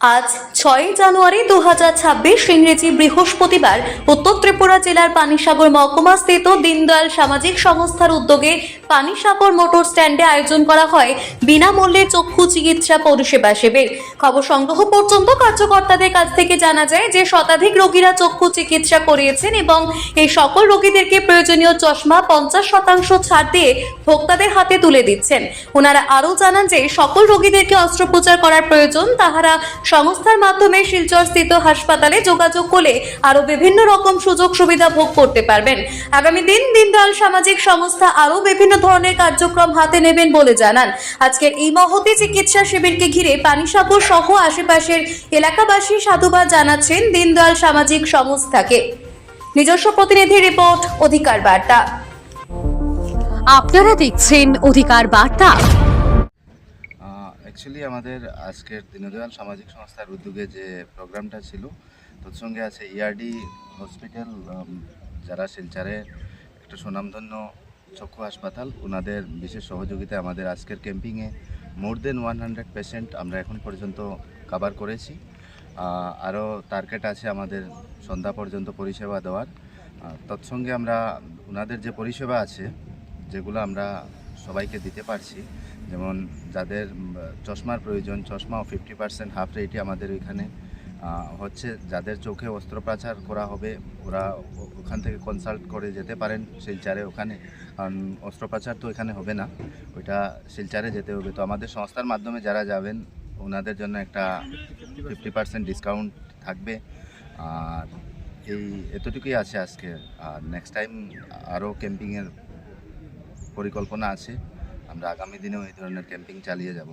আজ ছয়ই জানুয়ারি দু হাজার ছাব্বিশ ইংরেজি বৃহস্পতিবার উত্তর ত্রিপুরা জেলার পানিসাগর মহকুমা স্থিত দীনদয়াল সামাজিক সংস্থার উদ্যোগে পানিসাগর মোটর স্ট্যান্ডে আয়োজন করা হয় বিনামূল্যে চক্ষু চিকিৎসা পরিষেবা শিবির। খবর সংগ্রহ পর্যন্ত কার্যকর্তাদের কাছ থেকে জানা যায় যে শতাধিক রোগীরা চক্ষু চিকিৎসা করিয়েছেন এবং এই সকল রোগীদেরকে প্রয়োজনীয় চশমা পঞ্চাশ শতাংশ ছাড় দিয়ে ভোক্তাদের হাতে তুলে দিচ্ছেন। ওনারা আরও জানান যে সকল রোগীদেরকে অস্ত্রোপচার করার প্রয়োজন, তাহারা সংস্থার মাধ্যমে শিলচর স্থিত হাসপাতালে যোগাযোগ করলে আরও বিভিন্ন রকম সুযোগ সুবিধা ভোগ করতে পারবেন। আগামী দিন দীনদয়াল সামাজিক সংস্থা আরও বিভিন্ন ধরনের কার্যক্রম হাতে নেবেন বলে জানান। আজকের এই মহতি চিকিৎসা শিবিরকে ঘিরে পানিসাগর সহ আশেপাশের এলাকাবাসী সাধুবাদ জানাচ্ছেন দীনদয়াল সামাজিক সংস্থাকে। নিজস্ব প্রতিনিধি রিপোর্ট, অধিকার বার্তা। আপনারা দেখছেন অধিকার বার্তা। অ্যাকচুয়ালি আমাদের আজকের দীনদয়াল সামাজিক সংস্থার উদ্যোগে যে প্রোগ্রামটা ছিল তৎসঙ্গে আছে ইআরডি হসপিটাল যারা শিলচারে একটা সুনামধন্য চক্ষু হাসপাতাল ওনাদের বিশেষ সহযোগিতায় আমাদের আজকের ক্যাম্পিংয়ে more than one hundred patient আমরা এখন পর্যন্ত কাভার করেছি। আরও টার্গেট আছে আমাদের সন্ধ্যা পর্যন্ত পরিষেবা দেওয়ার। তৎসঙ্গে আমরা ওনাদের যে পরিষেবা আছে, যেগুলো আমরা সবাইকে দিতে পারছি। যেমন যাদের চশমার প্রয়োজন চশমাও ফিফটি পার্সেন্ট হাফ রেটে আমাদের ওইখানে হচ্ছে। যাদের চোখে অস্ত্রোপচার করা হবে, ওরা ওখান থেকে কনসাল্ট করে যেতে পারেন শিলচারে ওখানে। কারণ অস্ত্রোপচার তো এখানে হবে না, ওইটা শিলচারে যেতে হবে। তো আমাদের সংস্থার মাধ্যমে যারা যাবেন, ওনাদের জন্য একটা ফিফটি পার্সেন্ট ডিসকাউন্ট থাকবে। আর এই এতটুকুই আছে আজকে। আর নেক্সট টাইম আরও ক্যাম্পিংয়ের পরিকল্পনা আছে আমরা আগামী দিনেও এই ধরনের ক্যাম্পিং চালিয়ে যাব।